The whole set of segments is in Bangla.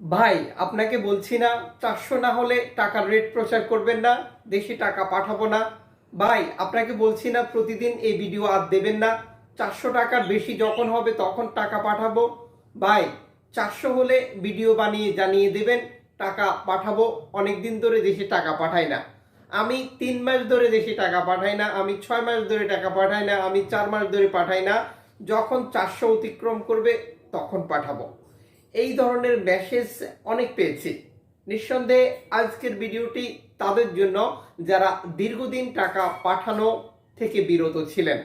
ভাই, আপনাকে বলছি না, চারশো না হলে টাকার রেট প্রচার করবেন না, দেশে টাকা পাঠাবো না। ভাই, আপনাকে বলছি না, প্রতিদিন এই ভিডিও আর দেবেন না। চারশো টাকার বেশি যখন হবে তখন টাকা পাঠাবো। ভাই, চারশো হলে ভিডিও বানিয়ে জানিয়ে দেবেন, টাকা পাঠাবো। অনেক দিন ধরে দেশে টাকা পাঠাই না। আমি তিন মাস ধরে দেশে টাকা পাঠাই না, আমি ছয় মাস ধরে টাকা পাঠাই না, আমি চার মাস ধরে পাঠাই না। যখন চারশো অতিক্রম করবে, তখন পাঠাবো। এই ধরনের মেসেজ অনেক পেয়েছি। নিঃসন্দেহে আজকের ভিডিওটি তাদের জন্য যারা দীর্ঘদিন টাকা পাঠানো থেকে বিরত ছিলেন।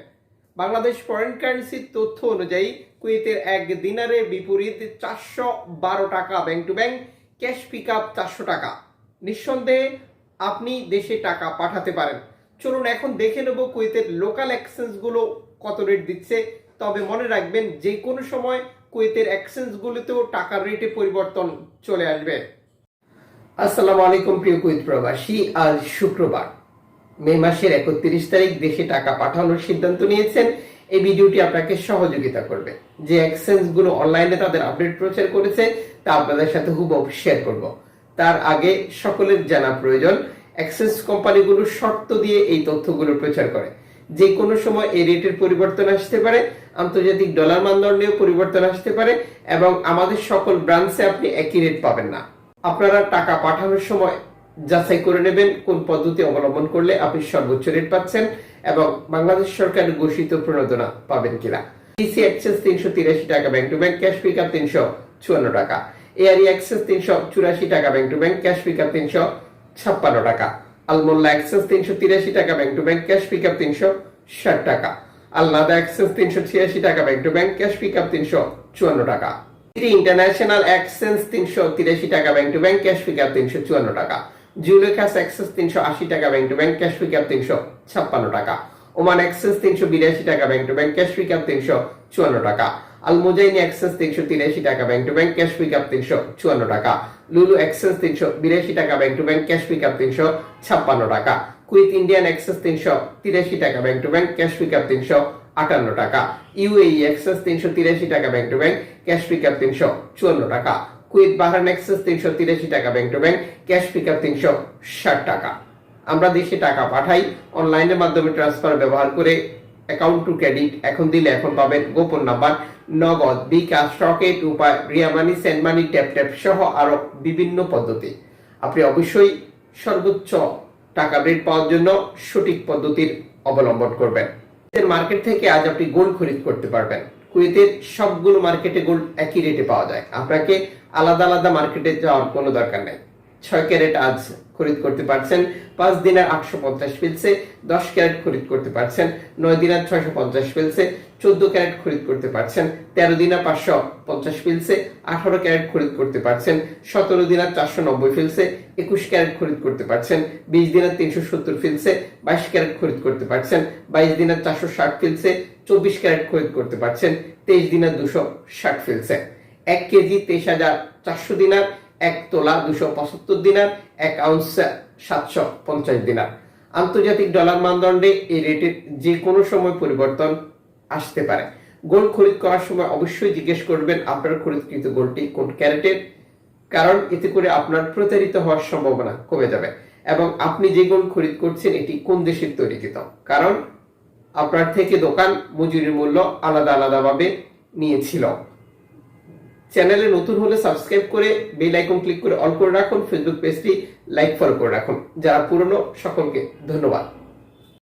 বাংলাদেশ ফরেন কারেন্সির তথ্য অনুযায়ী কুয়েতের এক দিনারের বিপরীত চারশো বারো টাকা bank to bank cash pick up চারশো টাকা। নিঃসন্দেহে আপনি দেশে টাকা পাঠাতে পারেন। চলুন এখন দেখে নেব কুয়েতের লোকাল এক্সচেঞ্জগুলো কত রেট দিচ্ছে। তবে মনে রাখবেন যে কোনো সময় কুয়েতের এক্সচেঞ্জগুলোতেও টাকার রেটে পরিবর্তন চলে আসবে। আসসালামু আলাইকুম প্রিয় কুয়েত প্রবাসী, আজ শুক্রবার, মে মাসের একত্রিশ তারিখ, দেশে টাকা পাঠানোর সিদ্ধান্ত নিয়েছেন। এই ভিডিওটি আপনাকে সহযোগিতা করবে। যে এক্সচেঞ্জগুলো অনলাইনে তাদের আপডেট প্রচার করেছে, তা আপনাদের সাথে হুবহু শেয়ার করব। তার আগে সকলের জানা প্রয়োজন, এক্সচেঞ্জ কোম্পানিগুলো শর্ত দিয়ে এই তথ্যগুলো প্রচার করে। যে কোনো সময় এই রেটের পরিবর্তন আসতে পারে, আন্তর্জাতিক ডলার মানদণ্ডেও পরিবর্তন আসতে পারে, এবং আমাদের সকল ব্রাঞ্চে আপনি একই রেট পাবেন না। আপনারা টাকা পাঠানোর সময় যাচাই করে নেবেন কোন পদ্ধতি অবলম্বন করলে আপনি সর্বোচ্চ রেট পাচ্ছেন, এবং বাংলাদেশ সরকার ঘোষিত প্রণোদনা পাবেন কিনা। ডিসি এক্সেস তিনশো তিরাশি টাকা bank to bank cash pick up তিনশো চুয়ান্ন টাকা। এআরই এক্সেস তিনশো চুরাশি টাকা bank to bank cash pick up তিনশো ছাপ্পান্ন টাকা। আলমোল্লা এক্সেস তিনশো তিরাশি টাকা bank to bank cash pick up তিনশো ষাট টাকা। আলনাদা এক্সেস তিনশো ছিয়াশি টাকা bank to bank cash pick up তিনশো চুয়ান্ন টাকা। ইন্টারন্যাশনাল এক্সচেঞ্জ তিনশো তিরাশি টাকা bank to bank cash pick up তিনশো চুয়ান্ন টাকা। জুলেখাস এক্সেস তিনশো আশি টাকা bank to bank cash pick up তিনশো ছাপ্পান্ন টাকা। ওমান এক্সেস তিনশো বিরাশি টাকা bank to bank cash pick up তিনশো চুয়ান্ন টাকা। আলমোজাইনি এক্সেস তিনশো তিরাশি টাকা bank to bank cash pick up তিনশো চুয়ান্ন টাকা। লুলু এক্সেস তিনশো বিরাশি টাকা bank to bank cash pick up তিনশো ছাপ্পান্ন টাকা। কুইথ ইন্ডিয়ান এক্সেস তিনশো তিরাশি টাকা bank to bank cash pick up তিনশো আটান্ন টাকা। ইউএই এক্সেস তিনশো তিরাশি টাকা bank to bank cash pick up তিনশো চুয়ান্ন টাকা। কুইথ বাহারান এক্সেস তিনশো তিরাশি টাকা bank to bank cash pick up তিনশো ষাট টাকা। আমরা দেশে টাকা পাঠাই অনলাইনের মাধ্যমে ট্রান্সফার ব্যবহার করে অ্যাকাউন্ট টু ক্রেডিট এখন দিলে এখন পাবেন গোপন number Nagad, bKash, Rocket, Upay Ria money send money tap tap সহ আরও বিভিন্ন পদ্ধতি। আপনি অবশ্যই সর্বোচ্চ টাকা রেট পাওয়ার জন্য সঠিক পদ্ধতির অবলম্বন করবেন। মার্কেট থেকে আজ আপনি গোল্ড খরিদ করতে পারবেন। কুয়েতের সবগুলো মার্কেটে গোল্ড একই রেটে পাওয়া যায়। আপনাকে আলাদা আলাদা মার্কেটে যাওয়ার কোনো দরকার নেই। ছয় ক্যারেট আজ খরিদ করতে পারছেন, পাঁচ দিনের আটশো পঞ্চাশ ফিলসে দশ ক্যারেট খরিদ করতে পারছেন, নয় দিনের ছয়শো পঞ্চাশ ফিলসে চোদ্দ ক্যারেট খরিদ করতে পারছেন, তেরো দিনের পাঁচশো পঞ্চাশ ফিলসে আঠারো ক্যারেট খরিদ করতে পারছেন, সতেরো দিনের চারশো নব্বই ফিলসে একুশ ক্যারেট খরিদ করতে পারছেন, বিশ দিনের তিনশো সত্তর ফেলছে, বাইশ ক্যারেট খরিদ করতে পারছেন, বাইশ দিনের চারশো ষাট ফেলছে, চব্বিশ ক্যারেট খরিদ করতে পারছেন, তেইশ দিনের দুশো ষাট ফেলছে। এক কেজি তেইশ হাজার চারশো দিনার এক তোলা দুশো পঁচাত্তর দিনার, এক আউন্স সাতশো পঞ্চাশ দিনার। আন্তর্জাতিক ডলার মানদণ্ডে এই রেটের যে কোনো সময় পরিবর্তন আসতে পারে। গোল্ড খরিদ করার সময় অবশ্যই জিজ্ঞেস করবেন আপনার খরিদকৃত গোল্ডটি কোন ক্যারেটের, কারণ এতে করে আপনার প্রতারিত হওয়ার সম্ভাবনা কমে যাবে এবং আপনি যে গোল্ড খরিদ করছেন এটি কোন দেশের তৈরিকৃত? কারণ আপনার থেকে দোকান মজুরির মূল্য আলাদা আলাদাভাবে নিয়েছিল। চ্যানেলে নতুন হলে সাবস্ক্রাইব করে বেল আইকন ক্লিক করে অল করে রাখুন, ফেসবুক পেজটি লাইক ফলো করে রাখুন। যারা পুরনো, সকলকে ধন্যবাদ।